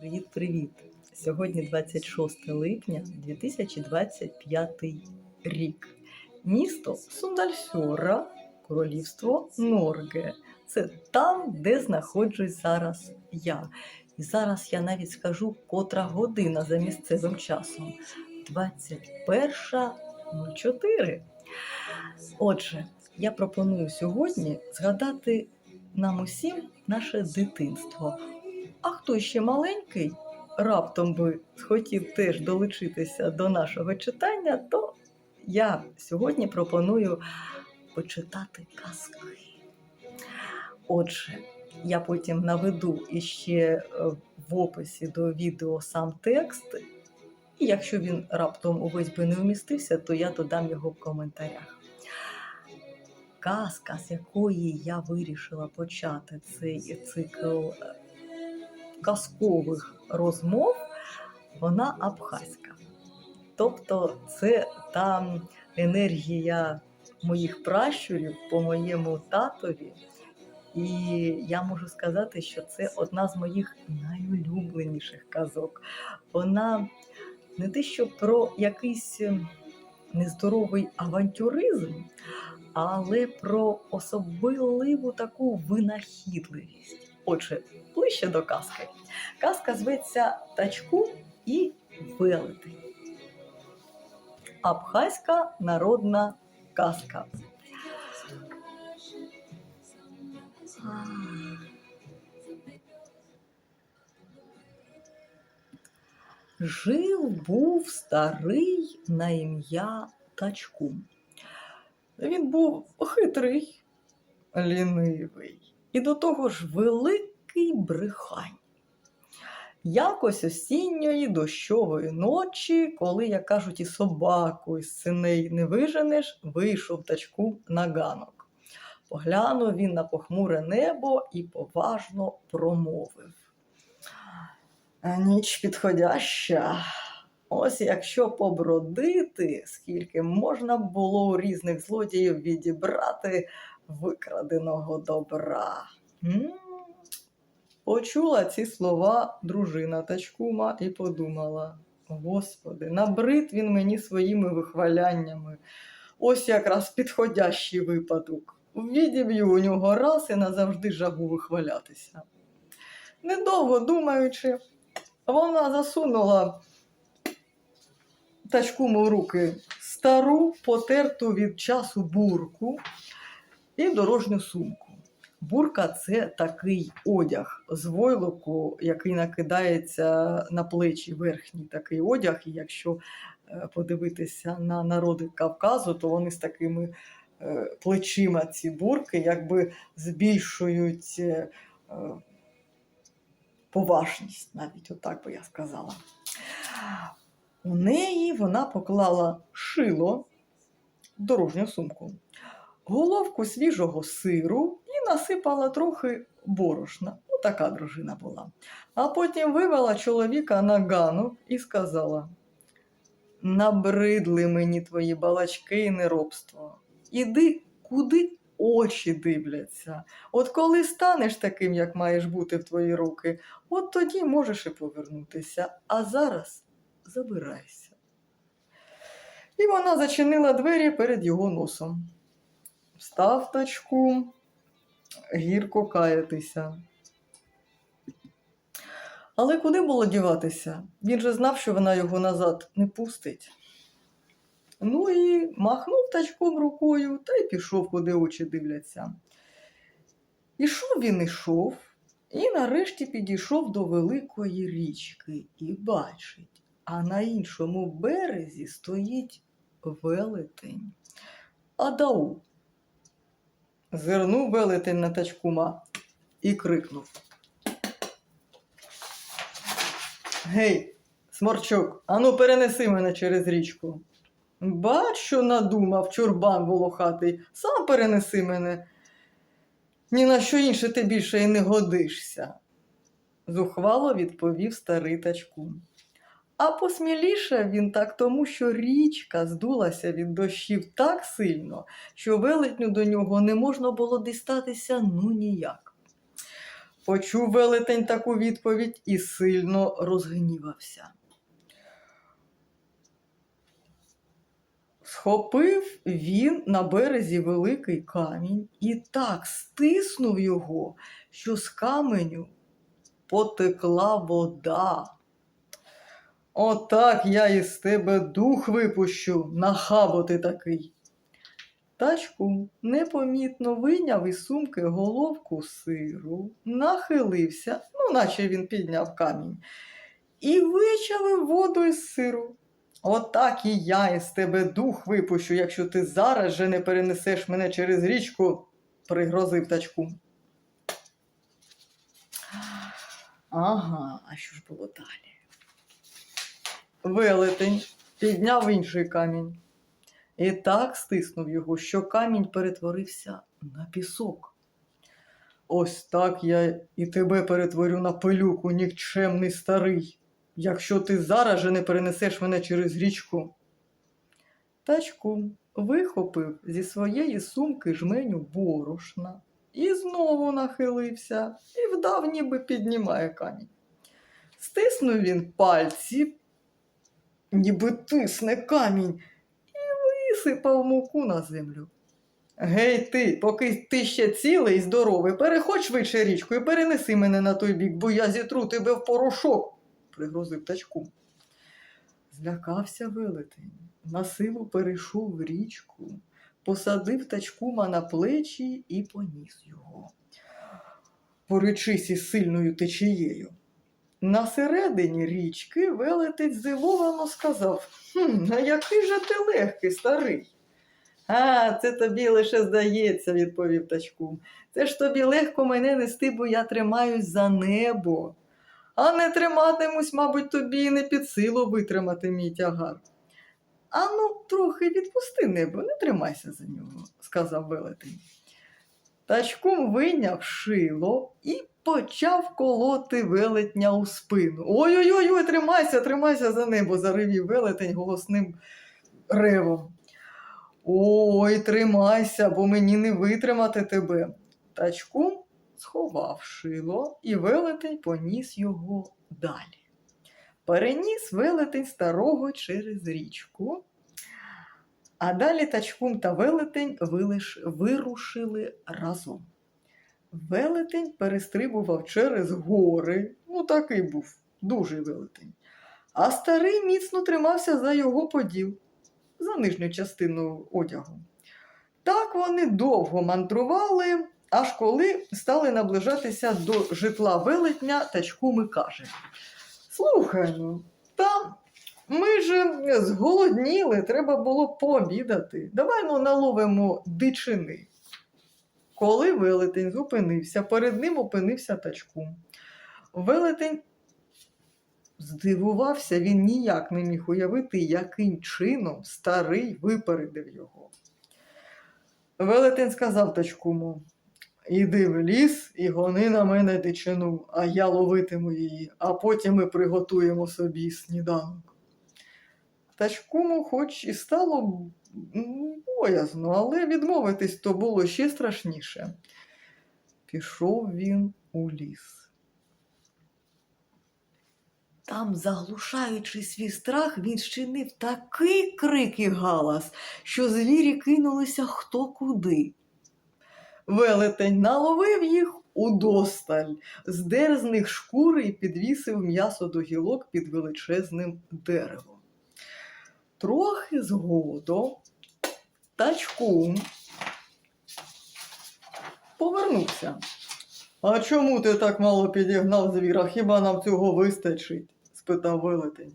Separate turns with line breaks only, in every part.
Привіт-привіт! Сьогодні 26 липня 2025 рік. Місто Сундальсьора, королівство Норге. Це там, де знаходжусь зараз я. І зараз я навіть скажу, котра година за місцевим часом. 21.04. Отже, я пропоную сьогодні згадати нам усім наше дитинство. А хто ще маленький, раптом би хотів теж долучитися до нашого читання, то я сьогодні пропоную почитати казки. Отже, я потім наведу іще е, в описі до відео сам текст. І якщо він раптом увесь би не вмістився, то я додам його в коментарях. Казка, з якої я вирішила почати цей цикл е, казкових розмов, вона абхазька. Тобто це та енергія моїх пращурів по моєму татові. І я можу сказати, що це одна з моїх найулюбленіших казок. Вона не те, що про якийсь нездоровий авантюризм, але про особливу таку винахідливість. Отже, ближче до казки. Казка зветься Тачку і велетень. Абхазька народна казка. Жив був старий на ім'я Тачку. Він був хитрий, лінивий і до того ж великий брехань. Якось осінньої дощової ночі, коли, як кажуть, і собаку із синей не виженеш, вийшов тачку на ганок. Поглянув він на похмуре небо і поважно промовив. Ніч підходяща. Ось якщо побродити, скільки можна було у різних злодіїв відібрати викраденого добра. М? Почула ці слова дружина Тачкума і подумала: Господи, набрид він мені своїми вихваляннями. Ось якраз підходящий випадок. Відіб'ю у нього раз і назавжди жагу вихвалятися. Недовго думаючи, вона засунула Тачкуму руки стару, потерту від часу бурку і дорожню сумку. Бурка це такий одяг з войлоку, який накидається на плечі верхній такий одяг. І якщо е, подивитися на народи Кавказу, то вони з такими е, плечима ці бурки якби збільшують е, поважність, навіть отак би я сказала. У неї вона поклала шило в дорожню сумку, головку свіжого сиру і насипала трохи борошна. Ну, така дружина була. А потім вивела чоловіка на ганок і сказала: Набридли мені твої балачки і неробство. Іди, куди очі дивляться. От коли станеш таким, як маєш бути в твої руки, от тоді можеш і повернутися. А зараз забирайся. І вона зачинила двері перед його носом. Встав тачку, гірко каятися. Але куди було діватися? Він же знав, що вона його назад не пустить. Ну і махнув тачком рукою та й пішов, куди очі дивляться. Ішов він ішов, і нарешті підійшов до великої річки і бачить, а на іншому березі стоїть велетень. Адау. Зирнув велетень на тачкума і крикнув. Гей, сморчок, ану перенеси мене через річку. Бач, що надумав чурбан волохатий, сам перенеси мене. Ні на що інше ти більше і не годишся, зухвало відповів старий тачкун. А посміліше він так тому, що річка здулася від дощів так сильно, що велетню до нього не можна було дістатися ну ніяк. Почув велетень таку відповідь і сильно розгнівався. Схопив він на березі великий камінь і так стиснув його, що з каменю потекла вода. Отак я із тебе дух випущу, нахабо ти такий. Тачку непомітно вийняв із сумки головку сиру, нахилився, ну, наче він підняв камінь, і вичавив воду із сиру. Отак і я із тебе дух випущу, якщо ти зараз же не перенесеш мене через річку, пригрозив тачку. Ага, а що ж було далі? Велетень підняв інший камінь і так стиснув його, що камінь перетворився на пісок. Ось так я і тебе перетворю на пилюку, нікчемний старий, якщо ти зараз же не перенесеш мене через річку. Тачку вихопив зі своєї сумки жменю борошна і знову нахилився і вдав, ніби піднімає камінь. Стиснув він пальці, ніби тисне камінь, і висипав муку на землю. Гей ти, поки ти ще цілий і здоровий, переходь швидше річку і перенеси мене на той бік, бо я зітру тебе в порошок, пригрозив тачку. Злякався велетень, на силу перейшов в річку, посадив тачкума на плечі і поніс його. Поричись із сильною течією. На середині річки велетець здивовано сказав: Хм, а який же ти легкий, старий. А, це тобі лише здається, відповів тачкум. Це ж тобі легко мене нести, бо я тримаюсь за небо. А не триматимусь, мабуть, тобі не під силу витримати мій тягар. Ану, трохи відпусти небо, не тримайся за нього, сказав велетень. Тачкум вийняв шило і почав колоти велетня у спину. Ой-ой-ой, ой, тримайся, тримайся за небо, заривів велетень голосним ревом. Ой, тримайся, бо мені не витримати тебе. Тачкум сховав шило, і велетень поніс його далі. Переніс велетень старого через річку, а далі тачкум та велетень вилиш, вирушили разом. Велетень перестрибував через гори, ну такий був, дуже велетень. А старий міцно тримався за його поділ, за нижню частину одягу. Так вони довго мандрували, аж коли стали наближатися до житла велетня, тачкум каже: Слухай, ну, там ми ж зголодніли, треба було пообідати. Давай ну, наловимо дичини. Коли велетень зупинився, перед ним опинився тачкум. Велетень здивувався, він ніяк не міг уявити, яким чином старий випередив його. Велетень сказав тачкуму: Іди в ліс і гони на мене дичину, а я ловитиму її, а потім ми приготуємо собі сніданок. Тачкуму, хоч і стало боязно, але відмовитись то було ще страшніше. Пішов він у ліс. Там, заглушаючи свій страх, він щинив такий крик і галас, що звірі кинулися хто куди. Велетень наловив їх удосталь, здер з них шкури і підвісив м'ясо до гілок під величезним деревом. Трохи згодом тачкум повернувся. А чому ти так мало підігнав звіра? Хіба нам цього вистачить? спитав велетень.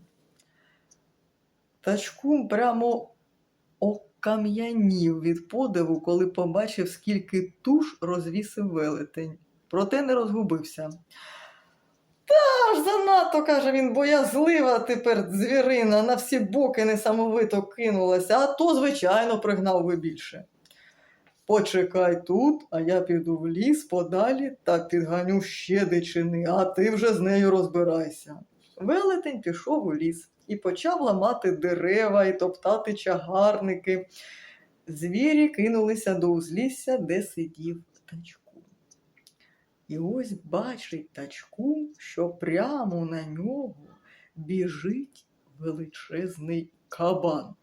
Тачкум прямо окам'янів від подиву, коли побачив, скільки туш розвісив велетень. Проте не розгубився. Та ж занадто, каже він, боязлива тепер звірина, на всі боки несамовито кинулася, а то, звичайно, пригнав би більше. Почекай тут, а я піду в ліс подалі та підганю ще дичини, а ти вже з нею розбирайся. Велетень пішов у ліс і почав ламати дерева і топтати чагарники. Звірі кинулися до узлісся, де сидів тачку. І ось бачить тачку, що прямо на нього біжить величезний кабан.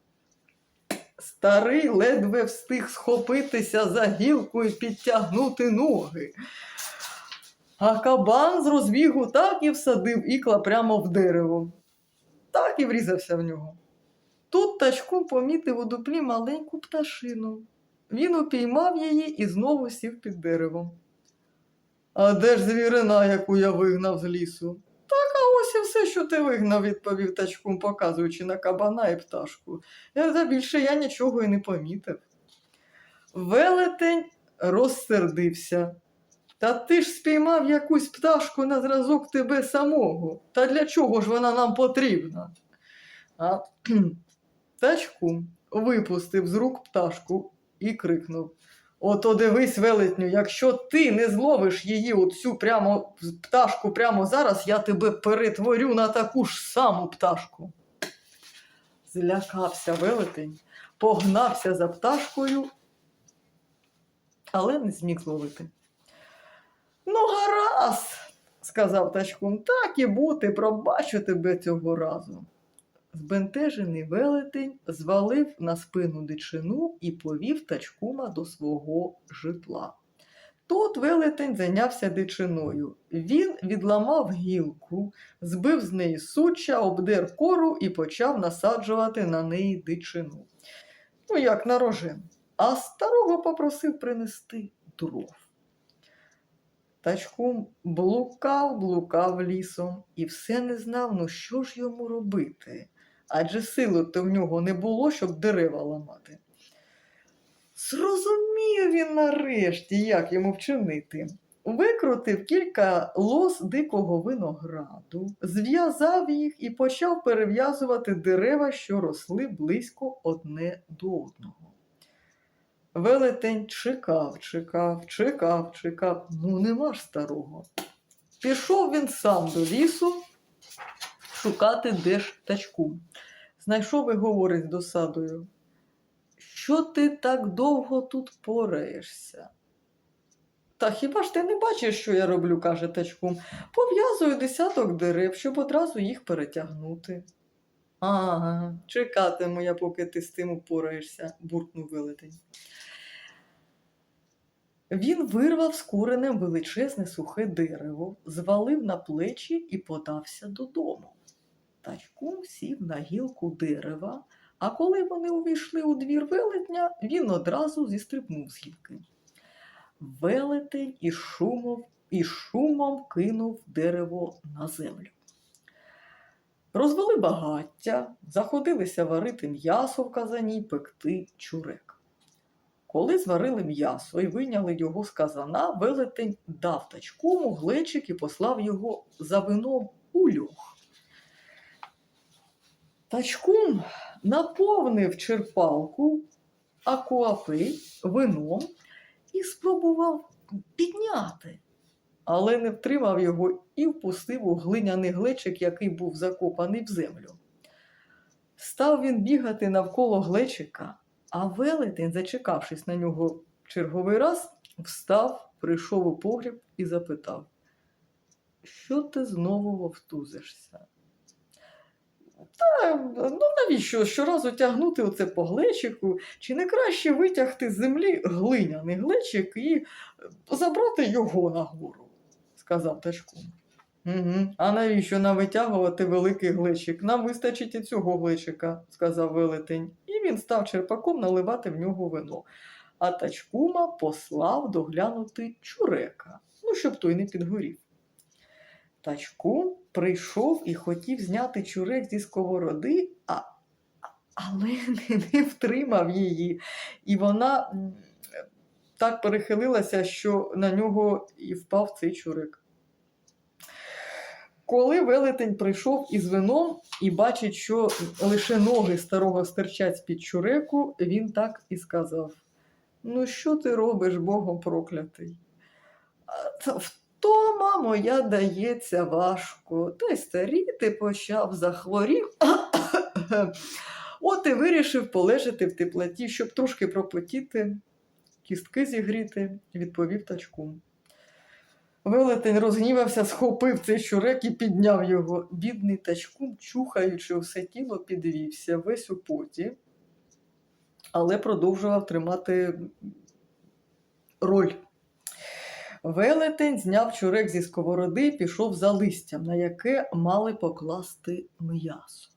Старий ледве встиг схопитися за гілку і підтягнути ноги. А кабан з розбігу так і всадив ікла прямо в дерево. Так і врізався в нього. Тут тачку помітив у дуплі маленьку пташину. Він упіймав її і знову сів під деревом. А де ж звірина, яку я вигнав з лісу? Так, а ось і все, що ти вигнав, відповів тачкун, показуючи на кабана і пташку. За більше я нічого і не помітив. Велетень розсердився. Та ти ж спіймав якусь пташку на зразок тебе самого. Та для чого ж вона нам потрібна? А тачку випустив з рук пташку і крикнув. Ото дивись, велетню, якщо ти не зловиш її оцю прямо пташку прямо зараз, я тебе перетворю на таку ж саму пташку. Злякався велетень, погнався за пташкою, але не зміг зловити. Ну, гаразд, сказав тачкун, так і бути, пробачу тебе цього разу. Збентежений велетень звалив на спину дичину і повів тачкума до свого житла. Тут велетень зайнявся дичиною. Він відламав гілку, збив з неї суча, обдер кору і почав насаджувати на неї дичину. Ну, як на рожен. А старого попросив принести дров. Тачкум блукав, блукав лісом і все не знав, ну що ж йому робити адже сили то в нього не було, щоб дерева ламати. Зрозумів він нарешті, як йому вчинити. Викрутив кілька лос дикого винограду, зв'язав їх і почав перев'язувати дерева, що росли близько одне до одного. Велетень чекав, чекав, чекав, чекав. Ну, нема ж старого. Пішов він сам до лісу шукати де ж тачку. Знайшов і говорить з досадою. Що ти так довго тут пораєшся? Та хіба ж ти не бачиш, що я роблю, каже тачкум. Пов'язую десяток дерев, щоб одразу їх перетягнути. Ага, чекатиму я, поки ти з тим упораєшся, буркнув велетень. Він вирвав з коренем величезне сухе дерево, звалив на плечі і подався додому. Тачкун сів на гілку дерева, а коли вони увійшли у двір велетня, він одразу зістрибнув з гілки. Велетень із шумом, із шумом кинув дерево на землю. Розвели багаття, заходилися варити м'ясо в казані пекти чурек. Коли зварили м'ясо і вийняли його з казана, велетень дав тачкому глечик і послав його за вином у льох. Тачкум наповнив черпалку акуапи вином і спробував підняти, але не втримав його і впустив у глиняний глечик, який був закопаний в землю. Став він бігати навколо глечика, а велетень, зачекавшись на нього черговий раз, встав, прийшов у погріб і запитав, що ти знову вовтузишся? Та ну навіщо щоразу тягнути оце по глечику? Чи не краще витягти з землі глиняний глечик і е, забрати його нагору? сказав тачкун. Угу. А навіщо нам витягувати великий глечик? Нам вистачить і цього глечика, сказав велетень, і він став черпаком наливати в нього вино. А тачкума послав доглянути чурека, ну, щоб той не підгорів. Тачкун прийшов і хотів зняти чурек зі сковороди, а, але не, не втримав її. І вона так перехилилася, що на нього і впав цей чурек. Коли велетень прийшов із вином і бачить, що лише ноги старого стирчать з-під чуреку, він так і сказав: Ну, що ти робиш, Богом проклятий? «А, та Втома моя дається важко, та й старіти почав, захворів. От і вирішив полежати в теплоті, щоб трошки пропотіти, кістки зігріти, відповів тачкун. Велетень розгнівався, схопив цей щурек і підняв його. Бідний тачкум, чухаючи все тіло, підвівся, весь у поті, але продовжував тримати роль. Велетень зняв чурек зі сковороди і пішов за листям, на яке мали покласти м'ясо.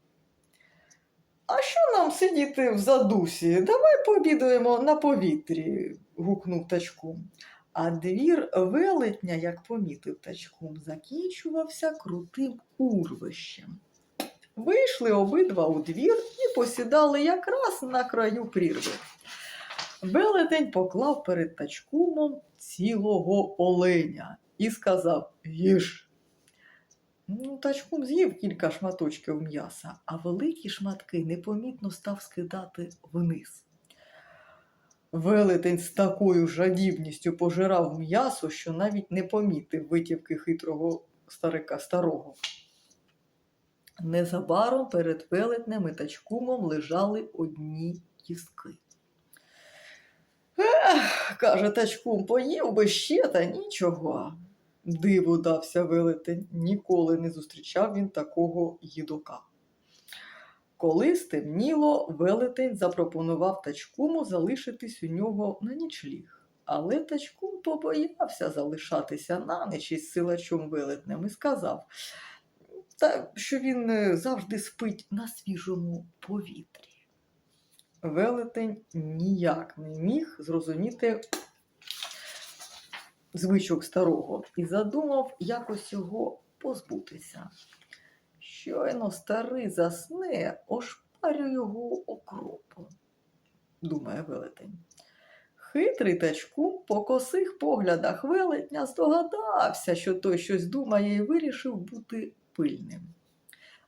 А що нам сидіти в задусі? Давай пообідаємо на повітрі, гукнув тачкум. А двір велетня, як помітив тачкум, закінчувався крутим урвищем. Вийшли обидва у двір і посідали якраз на краю прірви. Велетень поклав перед тачкумом цілого оленя і сказав Їж. Ну, тачкум з'їв кілька шматочків м'яса, а великі шматки непомітно став скидати вниз. Велетень з такою жадібністю пожирав м'ясо, що навіть не помітив витівки хитрого старика старого. Незабаром перед велетнем і тачкумом лежали одні кістки. Ех, каже тачкум, поїв би ще та нічого. Диву дався велетень, ніколи не зустрічав він такого їдока. Коли стемніло, велетень запропонував тачкуму залишитись у нього на нічліг. Але тачкум побоявся залишатися на ніч із силачом велетнем і сказав, що він е, завжди спить на свіжому повітрі. Велетень ніяк не міг зрозуміти звичок старого і задумав якось його позбутися. Щойно старий засне, ошпарю його окропом, думає велетень. Хитрий тачкум по косих поглядах велетня здогадався, що той щось думає, і вирішив бути пильним.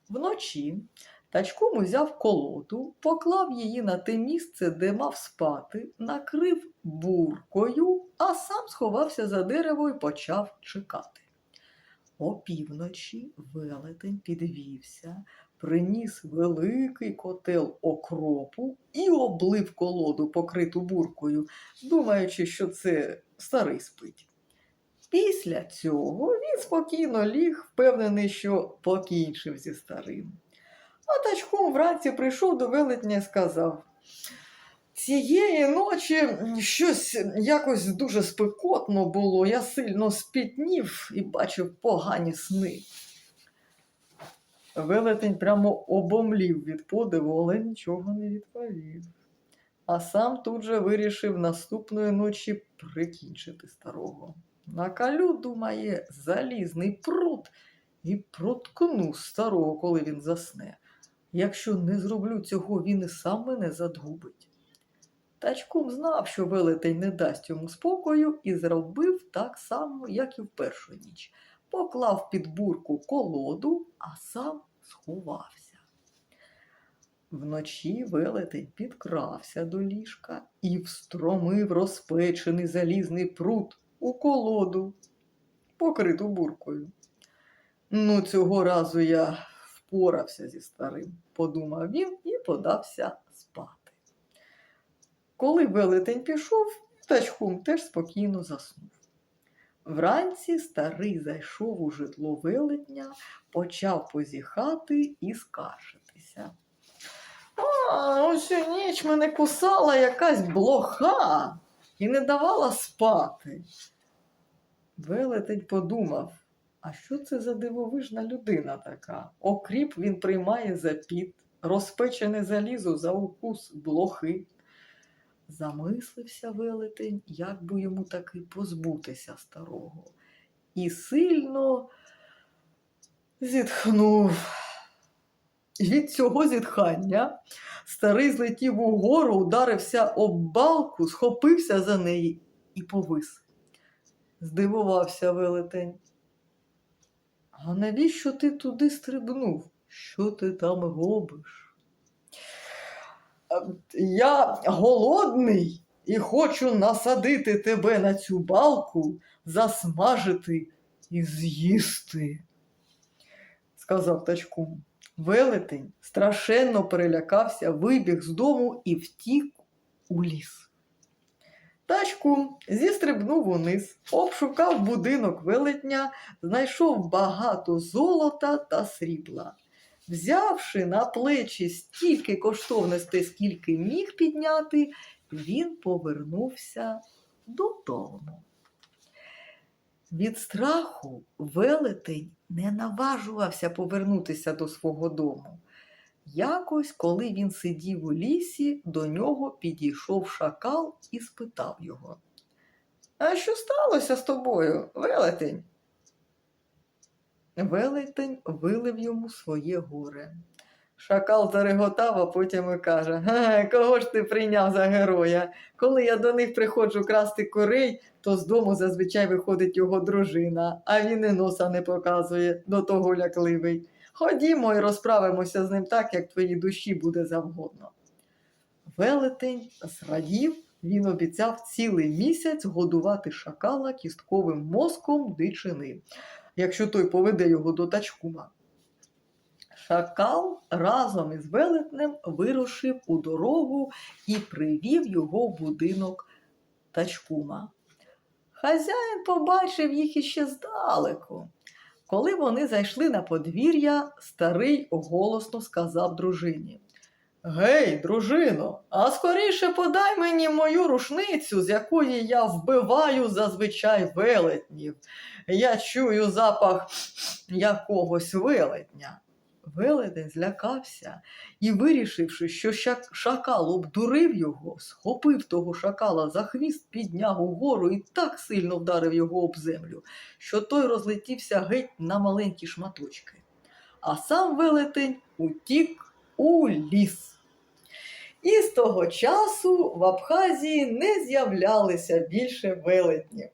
Вночі тачкум узяв колоду, поклав її на те місце, де мав спати, накрив буркою, а сам сховався за дерево і почав чекати. Опівночі велетень підвівся, приніс великий котел окропу і облив колоду, покриту буркою, думаючи, що це старий спить. Після цього він спокійно ліг, впевнений, що покінчив зі старим. А тачком вранці прийшов до велетня і сказав: Цієї ночі щось якось дуже спекотно було, я сильно спітнів і бачив погані сни. Велетень прямо обомлів від подиву, але нічого не відповів. А сам тут же вирішив наступної ночі прикінчити старого. Накалю, думає, залізний прут і проткну старого, коли він засне. Якщо не зроблю цього, він і сам мене задгубить. Тачкум знав, що велетень не дасть йому спокою, і зробив так само, як і в першу ніч. Поклав під бурку колоду, а сам сховався. Вночі велетень підкрався до ліжка і встромив розпечений залізний прут у колоду, покриту буркою. Ну, цього разу я впорався зі старим, подумав він і подався спати. Коли велетень пішов, тачхум теж спокійно заснув. Вранці старий зайшов у житло велетня, почав позіхати і скаржитися. А, усю ніч мене кусала якась блоха і не давала спати. Велетень подумав, а що це за дивовижна людина така? Окріп він приймає за піт, розпечене залізо за укус блохи. Замислився велетень, як би йому таки позбутися старого. І сильно зітхнув. Від цього зітхання старий злетів угору, ударився об балку, схопився за неї і повис. Здивувався велетень. А навіщо ти туди стрибнув? Що ти там робиш? «Е, Я голодний і хочу насадити тебе на цю балку, засмажити і з'їсти, сказав тачкум. Велетень страшенно перелякався, вибіг з дому і втік у ліс. Тачкун зістрибнув униз, обшукав будинок велетня, знайшов багато золота та срібла. Взявши на плечі стільки коштовностей, скільки міг підняти, він повернувся додому. Від страху велетень не наважувався повернутися до свого дому. Якось, коли він сидів у лісі, до нього підійшов шакал і спитав його. А що сталося з тобою, велетень? Велетень вилив йому своє горе. Шакал зареготав, а потім і каже: «Ге, кого ж ти прийняв за героя? Коли я до них приходжу красти курей, то з дому зазвичай виходить його дружина, а він і носа не показує, до того лякливий. Ходімо і розправимося з ним так, як твоїй душі буде завгодно. Велетень зрадів, він обіцяв цілий місяць годувати шакала кістковим мозком дичини, якщо той поведе його до тачкума. Шакал разом із велетнем вирушив у дорогу і привів його в будинок тачкума. Хазяїн побачив їх іще здалеку. Коли вони зайшли на подвір'я, старий голосно сказав дружині. Гей, дружино, а скоріше подай мені мою рушницю, з якої я вбиваю зазвичай велетнів. Я чую запах якогось велетня. Велетень злякався і, вирішивши, що шакал обдурив його, схопив того шакала за хвіст, підняв угору і так сильно вдарив його об землю, що той розлетівся геть на маленькі шматочки. А сам велетень утік у ліс. І з того часу в Абхазії не з'являлися більше велетнів.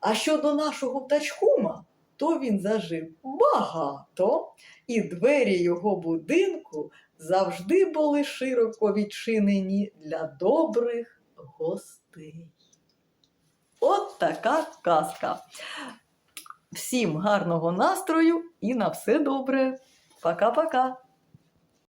А щодо нашого птачкума, то він зажив багато, і двері його будинку завжди були широко відчинені для добрих гостей. От така казка. Всім гарного настрою і на все добре. Пока-пока.